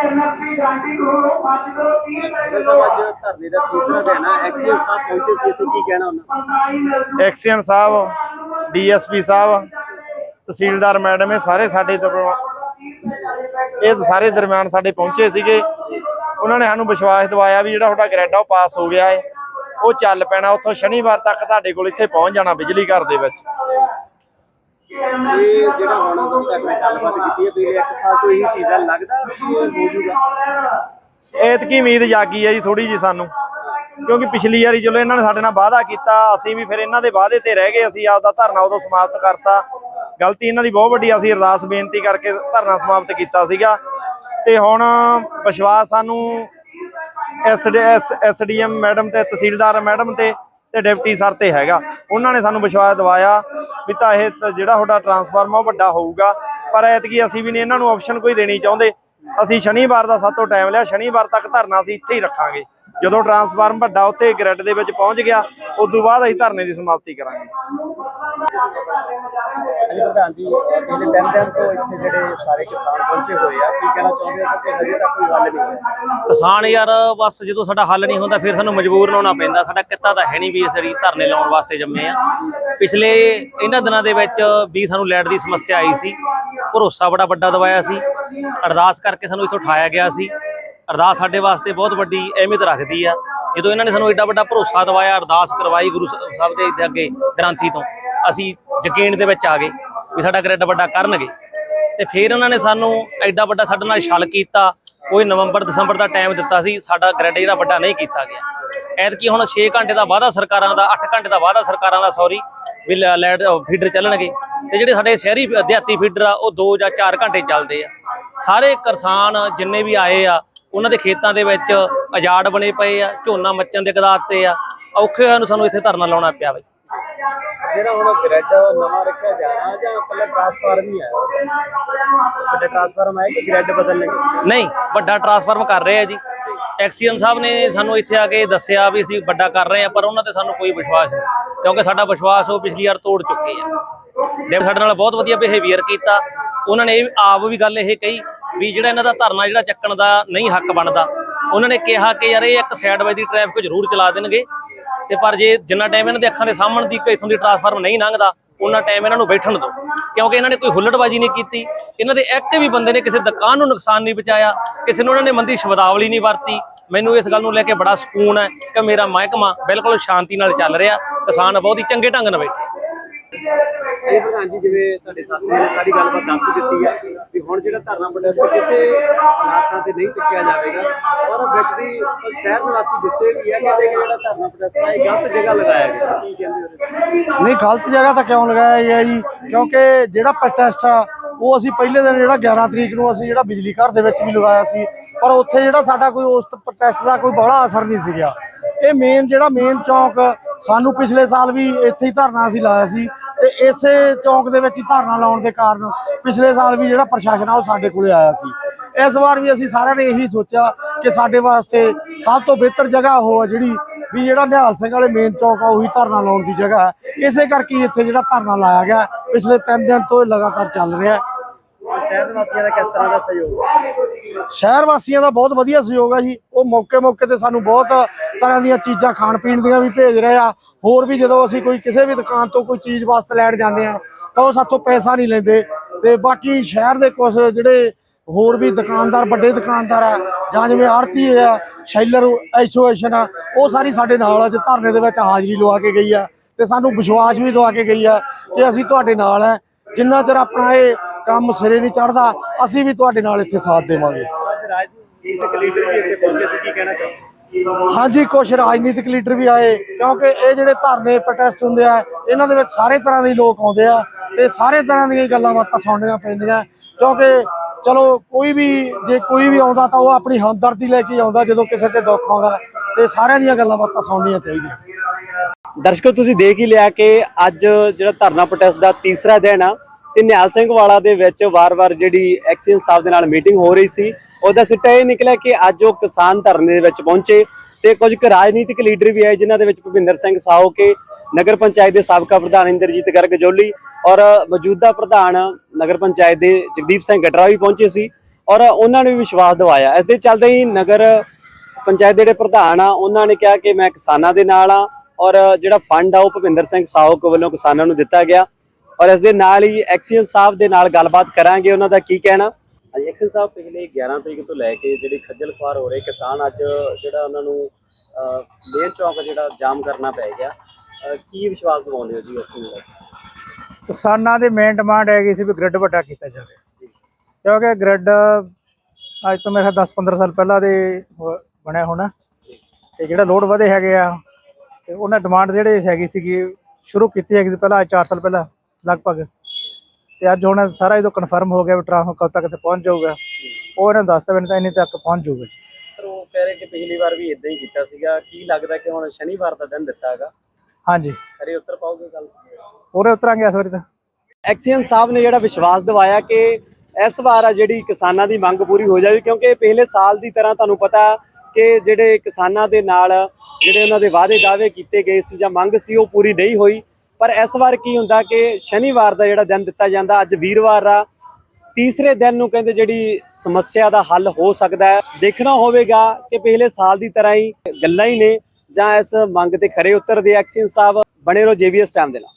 MSP guarantee ਕਰੋ March ਕਰੋ 30 ਰੁਪਏ ਜਦੋਂ ਅੱਜ ਧਰਨੇ ਦਾ ਤੀਸਰਾ ਦਿਨ ਹੈ। ਐਕਸੀਅਨ ਸਾਹਿਬ ਪਹੁੰਚੇ ਸੀ ਇੱਥੇ ਕੀ ਕਹਿਣਾ ਉਹਨਾਂ ਐਕਸੀਅਨ ਸਾਹਿਬ ਡੀਐਸਪੀ ਸਾਹਿਬ ਤਹਿਸੀਲਦਾਰ ਮੈਡਮ ਇਹ ਸਾਰੇ ਸਾਡੇ ਇਹ ਸਾਰੇ ਦਰਮਿਆਨ ਸਾਡੇ ਪਹੁੰਚੇ ਸੀਗੇ। ਉਹਨਾਂ ਨੇ ਸਾਨੂੰ ਵਿਸ਼ਵਾਸ ਦਿਵਾਇਆ ਵੀ ਜਿਹੜਾ ਤੁਹਾਡਾ ਗ੍ਰੈਡ ਆ ਉਹ ਪਾਸ ਹੋ ਗਿਆ ਹੈ ਉਹ ਚੱਲ ਪੈਣਾ ਉੱਥੋਂ ਸ਼ਨੀਵਾਰ ਤੱਕ ਤੁਹਾਡੇ ਕੋਲ ਇੱਥੇ ਪਹੁੰਚ ਜਾਣਾ ਬਿਜਲੀ ਘਰ ਦੇ ਵਿੱਚ। ਇਹ ਜਿਹੜਾ ਹੁਣ ਆਪਣੇ ਗੱਲਬਾਤ ਕੀਤੀ ਹੈ ਵੀ ਇੱਕ ਸਾਲ ਤੋਂ ਇਹੀ ਚੀਜ਼ਾਂ ਲੱਗਦਾ ਵੀ ਇਹ ਹੋ ਜੂਗਾ ਐਤਕੀ ਉਮੀਦ ਜਾਗੀ ਹੈ ਜੀ ਥੋੜੀ ਜੀ ਸਾਨੂੰ? ਕਿਉਂਕਿ ਪਿਛਲੀ ਵਾਰੀ ਚਲੋ ਇਹਨਾਂ ਨੇ ਸਾਡੇ ਨਾਲ ਵਾਅਦਾ ਕੀਤਾ, ਅਸੀਂ ਵੀ ਫਿਰ ਇਹਨਾਂ ਦੇ ਵਾਅਦੇ ਤੇ ਰਹਿ ਗਏ, ਅਸੀਂ ਆਪਦਾ ਧਰਨਾ ਉਦੋਂ ਸਮਾਪਤ ਕਰਤਾ। ਗਲਤੀ ਇਹਨਾਂ ਦੀ ਬਹੁਤ ਵੱਡੀ ਅਸੀਂ ਅਰਦਾਸ ਬੇਨਤੀ ਕਰਕੇ ਧਰਨਾ ਸਮਾਪਤ ਕੀਤਾ ਸੀਗਾ। ਤੇ ਹੁਣ ਵਿਸ਼ਵਾਸ ਸਾਨੂੰ ਐਸ ਐਸਡੀਐਮ ਮੈਡਮ ਤੇ ਤਹਿਸੀਲਦਾਰ ਮੈਡਮ ਤੇ ਤੇ ਡਿਪਟੀ ਸਰ ਤੇ ਹੈਗਾ। ਉਹਨਾਂ ਨੇ ਸਾਨੂੰ ਵਿਸ਼ਵਾਸ ਦਿਵਾਇਆ। ਵੀ ਤਾਂ ਇਹ ਤ- ਜਿਹੜਾ ਤੁਹਾਡਾ ਟਰਾਂਸਫਾਰਮ ਆ ਉਹ ਵੱਡਾ ਹੋਊਗਾ। ਪਰ ਐਤਕੀ ਅਸੀਂ ਵੀ ਨਹੀਂ ਇਹਨਾਂ ਨੂੰ ਆਪਸ਼ਨ ਕੋਈ ਦੇਣੀ ਚਾਹੁੰਦੇ। ਅਸੀਂ ਸ਼ਨੀਵਾਰ ਦਾ ਸਾਤੋਂ ਟਾਈਮ ਲਿਆ ਸ਼ਨੀਵਾਰ ਤੱਕ ਧਰਨਾ ਅਸੀਂ ਇੱਥੇ ਹੀ ਰੱਖਾਂਗੇ। ਜਦੋਂ ਟਰਾਂਸਫਾਰਮ ਵੱਡਾ ਉੱਥੇ ਗ੍ਰਿਡ ਦੇ ਵਿੱਚ ਪਹੁੰਚ ਗਿਆ ਉਦੋਂ ਬਾਅਦ ਅਸੀਂ ਧਰਨੇ ਦੀ ਸਮਾਪਤੀ ਕਰਾਂਗੇ। ਅਜੀ ਪ੍ਰਧਾਨ ਜੀ ਪਿਛਲੇ ਤਿੰਨ ਦਿਨ ਤੋਂ ਇੱਥੇ ਜਿਹੜੇ ਸਾਰੇ ਕਿਸਾਨ ਪਹੁੰਚੇ ਹੋਏ ਆ ਕੀ ਕਹਿਣਾ ਚਾਹੁੰਦੇ ਹੋ? ਕਿ ਹਜੇ ਤੱਕ ਕੋਈ ਹੱਲ ਨਹੀਂ ਹੋਇਆ। ਕਿਸਾਨ ਯਾਰ ਬਸ ਜਦੋਂ ਸਾਡਾ ਹੱਲ ਨਹੀਂ ਹੁੰਦਾ ਫਿਰ ਸਾਨੂੰ ਮਜਬੂਰ ਹੋਣਾ ਪੈਂਦਾ। ਸਾਡਾ ਕਿੱਤਾ ਤਾਂ ਹੈ ਨਹੀਂ ਵੀ ਅਸੀਂ ਧਰਨੇ ਲਾਉਣ ਵਾਸਤੇ ਜੰਮੇ ਆ। ਪਿਛਲੇ ਇਹਨਾਂ ਦਿਨਾਂ ਦੇ ਵਿੱਚ ਵੀ ਸਾਨੂੰ ਲੈਟ ਦੀ ਸਮੱਸਿਆ ਆਈ ਸੀ। ਭਰੋਸਾ ਬੜਾ ਵੱਡਾ ਦਵਾਇਆ ਸੀ। ਅਰਦਾਸ ਕਰਕੇ ਸਾਨੂੰ ਇੱਥੋਂ ਉਠਾਇਆ ਗਿਆ ਸੀ। ਅਰਦਾਸ ਸਾਡੇ ਵਾਸਤੇ ਬਹੁਤ ਵੱਡੀ ਅਹਿਮੀਅਤ ਰੱਖਦੀ ਆ। ਜਦੋਂ ਇਹਨਾਂ ਨੇ ਸਾਨੂੰ ਐਡਾ ਵੱਡਾ ਭਰੋਸਾ ਦਵਾਇਆ, ਅਰਦਾਸ ਕਰਵਾਈ ਗੁਰੂ ਸਾਹਿਬ ਦੇ ਇੱਥੇ ਅੱਗੇ ਗ੍ਰੰਥੀ ਤੋਂ, ਅਸੀਂ ਯਕੀਨ ਦੇ ਵਿੱਚ ਆ ਗਏ ਵੀ ਸਾਡਾ ਗ੍ਰਿਡ ਵੱਡਾ ਕਰਨਗੇ। ਤੇ ਫਿਰ ਉਹਨਾਂ ਨੇ ਸਾਨੂੰ ਐਡਾ ਵੱਡਾ ਸਾਡੇ ਨਾਲ ਛਲ ਕੀਤਾ। ਕੋਈ ਨਵੰਬਰ, ਦਸੰਬਰ ਦਾ ਟਾਈਮ ਦਿੱਤਾ ਸੀ। ਸਾਡਾ ਗ੍ਰਿਡ ਜਿਹੜਾ ਵੱਡਾ ਨਹੀਂ ਕੀਤਾ ਗਿਆ। ਐਤਕੀ ਹੁਣ 6 ਘੰਟੇ ਦਾ ਵਾਅਦਾ ਸਰਕਾਰਾਂ ਦਾ 8 ਘੰਟੇ ਦਾ ਵਾਅਦਾ ਸਰਕਾਰਾਂ ਦਾ ਸੌਰੀ ਵੀ ਲੈ- ਲੈਟ ਫੀਡਰ ਚੱਲਣਗੇ। ਤੇ ਜਿਹੜੇ ਸਾਡੇ ਸ਼ਹਿਰੀ ਦਿਹਾਤੀ ਫੀਡਰ ਆ ਉਹ 2 ਜਾਂ 4 ਘੰਟੇ ਚੱਲਦੇ ਆ। ਸਾਰੇ ਕਿਸਾਨ ਜਿੰਨੇ ਵੀ ਆਏ ਆ ਉਹਨਾਂ ਦੇ ਖੇਤਾਂ ਦੇ ਵਿੱਚ ਅਜਾੜ ਬਣੇ ਪਏ ਆ ਝੋਨਾ ਮੱਚਣ ਦੇ ਕਦਾਰ ਤੇ ਆ। ਔਖੇ ਹੋਇਆਂ ਨੂੰ ਸਾਨੂੰ ਇੱਥੇ ਧਰਨਾ ਲਾਉਣਾ ਪਿਆ ਬਈ ਜਿਹੜਾ ਹੁਣ ਗ੍ਰਿਡ ਨਵਾਂ ਰੱਖਿਆ ਜਾਣਾ ਜਾਂ ਇਕੱਲਾ ਟਰਾਂਸਫਾਰਮ ਹੀ ਹੈ ਵੱਡਾ ਟਰਾਂਸਫਾਰਮ ਹੈ ਕਿ ਗ੍ਰਿਡ ਬਦਲਣਗੇ? ਨਹੀਂ ਵੱਡਾ ਟਰਾਂਸਫਾਰਮ ਕਰ ਰਹੇ ਆ ਜੀ। ਐਕਸੀਅਨ ਸਾਹਿਬ ਨੇ ਸਾਨੂੰ ਇੱਥੇ ਆ ਕੇ ਦੱਸਿਆ ਵੀ ਅਸੀਂ ਵੱਡਾ ਕਰ ਰਹੇ ਆ ਪਰ ਉਹਨਾਂ ਤੇ ਸਾਨੂੰ ਕੋਈ ਵਿਸ਼ਵਾਸ ਨਹੀਂ। ਕਿਉਂਕਿ ਸਾਡਾ ਵਿਸ਼ਵਾਸ ਉਹ ਪਿਛਲੀ ਵਾਰ ਤੋੜ ਚੁੱਕੇ ਆ। ਡੇਵ ਸਾਡੇ ਨਾਲ ਬਹੁਤ ਵਧੀਆ ਬਿਹੇਵੀਅਰ ਕੀਤਾ। ਉਹਨਾਂ ਨੇ ਇਹ ਆਪ ਵੀ ਗੱਲ ਇਹ ਕਹੀ ਵੀ ਜਿਹੜਾ ਇਹਨਾਂ ਦਾ ਧਰਨਾ ਜਿਹੜਾ ਚੱਕਣ ਦਾ ਨਹੀਂ ਹੱਕ ਬਣਦਾ, ਉਹਨਾਂ ਨੇ ਕਿਹਾ ਕਿ ਯਾਰ ਇਹ ਇੱਕ ਸਾਈਡ ਵਾਈਜ਼ ਦੀ ਟ੍ਰੈਫਿਕ ਜ਼ਰੂਰ ਚਲਾ ਦੇਣਗੇ। ਤੇ ਪਰ ਜੇ ਜਿੰਨਾ ਟਾਈਮ ਇਹਨਾਂ ਦੇ ਅੱਖਾਂ ਦੇ ਸਾਹਮਣੇ ਦੀ ਇਥੋਂ ਦੀ ਟਰਾਂਸਫਾਰਮ ਨਹੀਂ ਲੰਘਦਾ ਉਹਨਾਂ ਟਾਈਮ ਇਹਨਾਂ ਨੂੰ ਬੈਠਣ ਦਿਓ। ਕਿਉਂਕਿ ਇਹਨਾਂ ਨੇ ਕੋਈ ਹੁੱਲੜਬਾਜ਼ੀ ਨਹੀਂ ਕੀਤੀ। ਇਹਨਾਂ ਦੇ ਇੱਕ ਵੀ ਬੰਦੇ ਨੇ ਕਿਸੇ ਦੁਕਾਨ ਨੂੰ ਨੁਕਸਾਨ ਨਹੀਂ ਪਹੁੰਚਾਇਆ, ਕਿਸੇ ਨੂੰ ਉਹਨਾਂ ਨੇ ਮੰਦੀ ਸ਼ਬਦਾਵਲੀ ਨਹੀਂ ਵਰਤੀ। ਮੈਨੂੰ ਇਸ ਗੱਲ ਨੂੰ ਲੈ ਕੇ ਬੜਾ ਸਕੂਨ ਹੈ ਕਿ ਮੇਰਾ ਮਹਿਕਮਾ ਬਿਲਕੁਲ ਸ਼ਾਂਤੀ ਨਾਲ ਚੱਲ ਰਿਹਾ ਕਿਸਾਨ ਬਹੁਤ ਹੀ ਚੰਗੇ ਢੰਗ ਨਾਲ ਬੈਠੇ। ਇਹ ਪ੍ਰਧਾਨ ਜੀ ਜਿਵੇਂ ਤੁਹਾਡੇ ਸਾਥੀਆਂ ਨੇ ਸਾਰੀ ਗੱਲਬਾਤ ਦੱਸ ਦਿੱਤੀ ਹੈ ਵੀ ਹੁਣ ਜਿਹੜਾ ਧਰਨਾ ਪ੍ਰਦਰਸ਼ਨ ਕਿਸੇ ਹਾਲਾਤਾਂ ਤੇ ਨਹੀਂ ਚੁੱਕਿਆ ਜਾਵੇਗਾ ਪਰ ਵਿੱਚ ਦੀ ਸ਼ਹਿਰ ਨਿਵਾਸੀ ਦੱਸੇ ਵੀ ਹੈ ਕਿ ਜਿਹੜਾ ਧਰਨਾ ਪ੍ਰਦਰਸ਼ਨ ਹੈ ਇਹ ਗਲਤ ਜਗ੍ਹਾ ਲਗਾਇਆ ਗਿਆ। ਕੀ ਕਹਿੰਦੇ ਹੋ ਨਹੀਂ ਗਲਤ ਜਗ੍ਹਾ ਤਾਂ ਕਿਉਂ ਲਗਾਇਆ ਗਿਆ ਜੀ? ਕਿਉਂਕਿ ਜਿਹੜਾ ਪ੍ਰੋਟੈਸਟ ਆ ਉਹ ਅਸੀਂ ਪਹਿਲੇ ਦਿਨ ਜਿਹੜਾ 11 ਤਰੀਕ ਨੂੰ ਅਸੀਂ ਜਿਹੜਾ ਬਿਜਲੀ ਘਰ ਦੇ ਵਿੱਚ ਵੀ ਲਗਾਇਆ ਸੀ, ਪਰ ਉੱਥੇ ਜਿਹੜਾ ਸਾਡਾ ਕੋਈ ਉਸ ਪ੍ਰੋਟੈਸਟ ਦਾ ਕੋਈ ਬੜਾ ਅਸਰ ਨਹੀਂ ਸੀ ਗਿਆ ਇਹ ਮੇਨ ਜਿਹੜਾ ਮੇਨ ਚੌਂਕ ਸਾਨੂੰ ਪਿਛਲੇ ਸਾਲ ਵੀ ਇੱਥੇ ਹੀ ਧਰਨਾ ਅਸੀਂ ਲਾਇਆ ਸੀ ਤੇ ਇਸੇ ਚੌਂਕ ਦੇ ਵਿੱਚ ਹੀ ਧਰਨਾ ਲਾਉਣ ਦੇ ਕਾਰਨ ਪਿਛਲੇ ਸਾਲ ਵੀ ਜਿਹੜਾ ਪ੍ਰਸ਼ਾਸਨ ਆ ਉਹ ਸਾਡੇ ਕੋਲੇ ਆਇਆ ਸੀ। ਇਸ ਵਾਰ ਵੀ ਅਸੀਂ ਸਾਰਿਆਂ ਨੇ ਇਹੀ ਸੋਚਿਆ ਕਿ ਸਾਡੇ ਵਾਸਤੇ ਸਭ ਤੋਂ ਬਿਹਤਰ ਜਗ੍ਹਾ ਉਹ ਆ ਜਿਹੜੀ ਵੀ ਜਿਹੜਾ ਨਿਹਾਲ ਸਿੰਘ ਵਾਲੇ ਮੇਨ ਚੌਕ ਆ ਉਹੀ ਧਰਨਾ ਲਾਉਣ ਦੀ ਜਗ੍ਹਾ ਹੈ। ਇਸੇ ਕਰਕੇ ਇੱਥੇ ਜਿਹੜਾ ਧਰਨਾ ਲਾਇਆ ਗਿਆ। ਪਿਛਲੇ 3 ਦਿਨ ਤੋਂ ਇਹ ਲਗਾਤਾਰ ਚੱਲ ਰਿਹਾ ਸ਼ਹਿਰ ਵਾਸੀਆਂ ਦਾ ਕਿਸ ਤਰ੍ਹਾਂ ਦਾ ਸਹਿਯੋਗ? ਹੈ ਸ਼ਹਿਰ ਵਾਸੀਆਂ ਦਾ ਬਹੁਤ ਵਧੀਆ ਸਹਿਯੋਗ ਆ ਜੀ। ਉਹ ਮੌਕੇ ਮੌਕੇ ਤੇ ਸਾਨੂੰ ਬਹੁਤ ਤਰ੍ਹਾਂ ਦੀਆਂ ਚੀਜ਼ਾਂ ਖਾਣ ਪੀਣ ਦੀਆਂ ਵੀ ਭੇਜ ਰਹੇ ਆ। ਹੋਰ ਵੀ ਜਦੋਂ ਅਸੀਂ ਕੋਈ ਕਿਸੇ ਵੀ ਦੁਕਾਨ ਤੋਂ ਕੋਈ ਚੀਜ਼ ਵਾਸਤੇ ਲੈਣ ਜਾਂਦੇ ਆ, ਤਾਂ ਉਹ ਸਾਥੋਂ ਪੈਸਾ ਨਹੀਂ ਲੈਂਦੇ। ਤੇ ਬਾਕੀ ਸ਼ਹਿਰ ਦੇ ਕੁਝ ਜਿਹੜੇ ਹੋਰ ਵੀ ਦੁਕਾਨਦਾਰ, ਵੱਡੇ ਦੁਕਾਨਦਾਰ ਆ, ਜਾਂ ਜਿਵੇਂ ਆੜਤੀ ਆ, ਸ਼ੈਲਰ, ਐਸੋਸੀਏਸ਼ਨ ਆ, ਉਹ ਸਾਰੀ ਸਾਡੇ ਨਾਲ ਅੱਜ ਧਰਨੇ ਦੇ ਵਿੱਚ ਹਾਜ਼ਰੀ ਲਵਾ ਕੇ ਗਈ ਆ। ਤੇ ਸਾਨੂੰ ਵਿਸ਼ਵਾਸ ਵੀ ਦਵਾ ਕੇ ਗਈ ਆ ਕਿ ਅਸੀਂ ਤੁਹਾਡੇ ਨਾਲ ਆ। ਜਿੰਨਾ ਚਿਰ ਆਪਣਾ ਇਹ ਕੰਮ ਸਿਰੇ ਨਹੀਂ ਚੜਦਾ ਅਸੀਂ ਵੀ ਤੁਹਾਡੇ ਨਾਲ ਇੱਥੇ ਸਾਥ ਦੇਵਾਂਗੇ। ਅੱਜ ਰਾਜਨੀਤਿਕ ਲੀਡਰ ਵੀ ਇੱਥੇ ਪਹੁੰਚੇ ਸੀ ਕੀ ਕਹਿਣਾ ਚਾਹੁੰਦੇ ਹਾਂਜੀ ਕੁਝ ਰਾਜਨੀਤਿਕ ਲੀਡਰ ਵੀ ਆਏ ਕਿਉਂਕਿ ਇਹ ਜਿਹੜੇ ਧਰਨੇ ਪ੍ਰੋਟੈਸਟ ਹੁੰਦੇ ਆ ਇਹਨਾਂ ਦੇ ਵਿੱਚ ਸਾਰੇ ਤਰ੍ਹਾਂ ਦੇ ਲੋਕ ਆਉਂਦੇ ਆ ਤੇ ਸਾਰੇ ਤਰ੍ਹਾਂ ਦੀਆਂ ਗੱਲਾਂ ਬਾਤਾਂ ਸੁਣਨੀਆਂ ਪੈਂਦੀਆਂ। ਕਿਉਂਕਿ ਚਲੋ ਕੋਈ ਵੀ ਜੇ ਕੋਈ ਵੀ ਆਉਂਦਾ ਤਾਂ ਉਹ ਆਪਣੀ ਹਮਦਰਦੀ ਲੈ ਕੇ ਆਉਂਦਾ ਜਦੋਂ ਕਿਸੇ ਤੇ ਦੁੱਖ ਆਉਂਦਾ ਤੇ ਸਾਰਿਆਂ ਦੀਆਂ ਗੱਲਾਂ ਬਾਤਾਂ ਸੁਣਨੀਆਂ ਚਾਹੀਦੀਆਂ। ਦਰਸ਼ਕੋ ਤੁਸੀਂ ਦੇਖ ਹੀ ਲਿਆ ਕਿ ਅੱਜ ਜਿਹੜਾ ਧਰਨਾ ਪ੍ਰੋਟੈਸਟ ਦਾ ਤੀਸਰਾ ਦਿਨ ਆ ਤੇ ਨਿਹਾਲ ਸਿੰਘ ਵਾਲਾ ਦੇ ਵਿੱਚ ਵਾਰ-ਵਾਰ ਜਿਹੜੀ ਐਕਸੀਅਨ ਸਾਹਿਬ ਦੇ ਨਾਲ ਮੀਟਿੰਗ ਹੋ ਰਹੀ ਸੀ, ਉਹਦਾ ਸਿੱਟਾ ਇਹ ਨਿਕਲਿਆ ਕਿ ਅੱਜ ਉਹ ਕਿਸਾਨ ਧਰਨੇ ਦੇ ਵਿੱਚ ਪਹੁੰਚੇ ਤੇ ਕੁਝ ਕੁ ਰਾਜਨੀਤਿਕ ਲੀਡਰ ਵੀ ਆਏ ਜਿਨ੍ਹਾਂ ਦੇ ਵਿੱਚ ਭੁਪਿੰਦਰ ਸਿੰਘ ਸਾਹੋ ਕੇ, ਨਗਰ ਪੰਚਾਇਤ ਦੇ ਸਾਬਕਾ ਪ੍ਰਧਾਨ ਇੰਦਰਜੀਤ ਗਰਗ ਜੋਲੀ ਔਰ ਮੌਜੂਦਾ ਪ੍ਰਧਾਨ ਨਗਰ ਪੰਚਾਇਤ ਦੇ ਜਗਦੀਪ ਸਿੰਘ ਗਟਰਾ ਵੀ ਪਹੁੰਚੇ ਸੀ ਔਰ ਉਹਨਾਂ ਨੇ ਵੀ ਵਿਸ਼ਵਾਸ ਦਿਵਾਇਆ। ਇਸ ਦੇ ਚੱਲਦੇ ਹੀ ਨਗਰ ਪੰਚਾਇਤ ਦੇ ਜਿਹੜੇ ਪ੍ਰਧਾਨ ਆ, ਉਹਨਾਂ ਨੇ ਕਿਹਾ ਕਿ ਮੈਂ ਕਿਸਾਨਾਂ ਦੇ ਨਾਲ ਆ ਔਰ ਜਿਹੜਾ ਫੰਡ ਆ ਉਹ ਭੁਪਿੰਦਰ ਸਿੰਘ ਸਾਹੋਕ ਵੱਲੋਂ ਕਿਸਾਨਾਂ ਨੂੰ ਦਿੱਤਾ ਗਿਆ। ਔਰ ਇਸ ਦੇ ਨਾਲ ਹੀ ਐਕਸੀਅਨ ਸਾਹਿਬ ਦੇ ਨਾਲ ਗੱਲਬਾਤ ਕਰਾਂਗੇ ਉਹਨਾਂ ਦਾ ਕੀ ਕਹਿਣਾ। ਐਕਸੀਅਨ ਸਾਹਿਬ ਪਿਛਲੇ 11 ਤਰੀਕ ਤੋਂ ਲੈ ਕੇ ਜਿਹੜੇ ਖੱਜਲ ਖੁਆਰ ਹੋ ਰਹੇ ਕਿਸਾਨ ਅੱਜ ਜਿਹੜਾ ਉਹਨਾਂ ਨੂੰ ਮੇਨ ਚੌਕ ਜਿਹੜਾ ਜਾਮ ਕਰਨਾ ਪੈ ਗਿਆ। ਕੀ ਵਿਸ਼ਵਾਸ ਦਿਵਾਉਂਦੇ ਹੋ ਜੀ ਉਸ ਨੂੰ ਲੈ ਕੇ? ਕਿਸਾਨਾਂ ਦੀ ਮੇਨ ਡਿਮਾਂਡ ਹੈਗੀ ਸੀ ਵੀ ਗ੍ਰਿਡ ਵੱਡਾ ਕੀਤਾ ਜਾਵੇ। ਕਿਉਂਕਿ ਗ੍ਰਿਡ ਅੱਜ ਤੋਂ ਮੇਰੇ 10-15 ਸਾਲ ਪਹਿਲਾਂ ਦੇ ਬਣਿਆ ਹੋਣਾ। ਤੇ ਜਿਹੜਾ ਲੋਡ ਵਧੇ ਹੈਗੇ ਆ ਤੇ ਉਹਨਾਂ ਡਿਮਾਂਡ ਜਿਹੜੇ ਹੈਗੀ ਸੀਗੀ ਸ਼ੁਰੂ ਕੀਤੀ ਹੈਗੀ ਸੀ ਪਹਿਲਾਂ 4 ਸਾਲ ਪਹਿਲਾਂ। ਲਗਭਗ। ਤੇ ਅੱਜ ਹੁਣ ਸਾਰਾ ਇਹ ਤੋਂ ਕਨਫਰਮ ਹੋ ਗਿਆ ਵੀ ਟ੍ਰਾਂਸਫਰ ਕਦ ਤੱਕ ਤੇ ਪਹੁੰਚ ਜਾਊਗਾ। ਉਹ ਇਹਨਾਂ ਦੱਸਤਾ ਵੀ ਤਾਂ ਇੰਨੀ ਤੱਕ ਪਹੁੰਚ ਜਾਊਗਾ। ਪਰ ਉਹ ਕਹਿ ਰਹੇ ਕਿ ਪਿਛਲੀ ਵਾਰ ਵੀ ਇਦਾਂ ਹੀ ਕੀਤਾ ਸੀਗਾ। ਕੀ ਲੱਗਦਾ ਕਿ ਹੁਣ ਸ਼ਨੀਵਾਰ ਦਾ ਦਿਨ ਦਿੱਤਾ ਹੈਗਾ? ਹਾਂਜੀ। ਖਰੇ ਉੱਤਰ ਪਾਓਗੇ ਗੱਲ? ਪੂਰੇ ਉਤਰਾਂਗੇ ਇਸ ਵਾਰੀ ਤਾਂ। ਐਕਸੀਅਨ ਸਾਹਿਬ ਨੇ ਜਿਹੜਾ ਵਿਸ਼ਵਾਸ ਦਿਵਾਇਆ ਕਿ ਇਸ ਵਾਰ ਆ ਜਿਹੜੀ ਕਿਸਾਨਾਂ ਦੀ ਮੰਗ ਪੂਰੀ ਹੋ ਜਾਵੇ ਕਿਉਂਕਿ ਪਿਛਲੇ ਸਾਲ ਦੀ ਤਰ੍ਹਾਂ ਤੁਹਾਨੂੰ ਪਤਾ ਕਿ ਜਿਹੜੇ ਕਿਸਾਨਾਂ ਦੇ ਨਾਲ ਜਿਹੜੇ ਉਹਨਾਂ ਦੇ ਵਾਅਦੇ ਦਾਅਵੇ ਕੀਤੇ ਗਏ ਸੀ ਜਾਂ ਮੰਗ ਸੀ ਉਹ ਪੂਰੀ ਨਹੀਂ ਹੋਈ। ਪਰ ਇਸ ਵਾਰ ਕੀ ਹੁੰਦਾ ਕਿ ਸ਼ਨੀਵਾਰ ਦਾ ਜਿਹੜਾ ਦਿਨ ਦਿੱਤਾ ਜਾਂਦਾ, ਅੱਜ ਵੀਰਵਾਰ ਆ, ਤੀਸਰੇ ਦਿਨ ਨੂੰ ਕਹਿੰਦੇ ਜਿਹੜੀ ਸਮੱਸਿਆ ਦਾ ਹੱਲ ਹੋ ਸਕਦਾ ਹੈ। ਦੇਖਣਾ ਹੋਵੇਗਾ ਕਿ ਪਿਛਲੇ ਸਾਲ ਦੀ ਤਰ੍ਹਾਂ ਹੀ ਗੱਲਾਂ ਹੀ ਨੇ ਜਾਂ ਇਸ ਮੰਗ ਤੇ ਖਰੇ ਉਤਰਦੇ ਐਕਸੀਅਨ ਸਾਹਿਬ। ਬਣੇ ਰਹੋ ਜੇਬੀਐਸ ਟਾਈਮ ਦੇ ਨਾਲ।